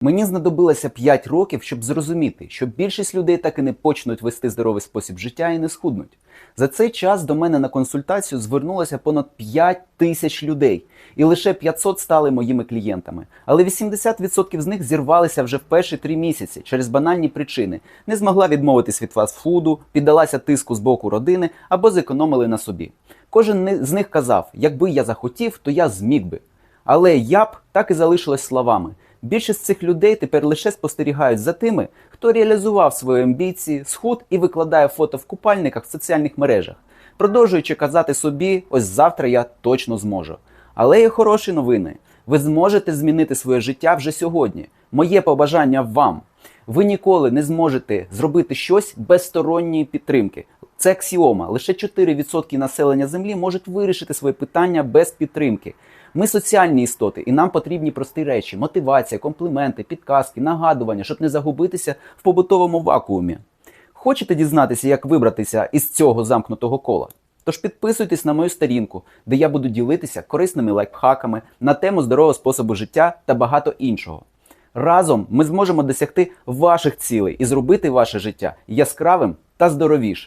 Мені знадобилося 5 років, щоб зрозуміти, що більшість людей так і не почнуть вести здоровий спосіб життя і не схуднуть. За цей час до мене на консультацію звернулося понад 5 тисяч людей, і лише 500 стали моїми клієнтами. Але 80% з них зірвалися вже в перші три місяці через банальні причини: не змогла відмовитись від фастфуду, піддалася тиску з боку родини або зекономили на собі. Кожен з них казав: якби я захотів, то я зміг би. Але я б так і залишилось словами. Більшість цих людей тепер лише спостерігають за тими, хто реалізував свої амбіції, схуд і викладає фото в купальниках в соціальних мережах, продовжуючи казати собі, ось завтра я точно зможу. Але є хороші новини. Ви зможете змінити своє життя вже сьогодні. Моє побажання вам. Ви ніколи не зможете зробити щось без сторонньої підтримки. Це аксіома. Лише 4% населення Землі можуть вирішити своє питання без підтримки. Ми соціальні істоти, і нам потрібні прості речі: мотивація, компліменти, підказки, нагадування, щоб не загубитися в побутовому вакуумі. Хочете дізнатися, як вибратися із цього замкнутого кола? Тож підписуйтесь на мою сторінку, де я буду ділитися корисними лайфхаками на тему здорового способу життя та багато іншого. Разом ми зможемо досягти ваших цілей і зробити ваше життя яскравим та здоровішим.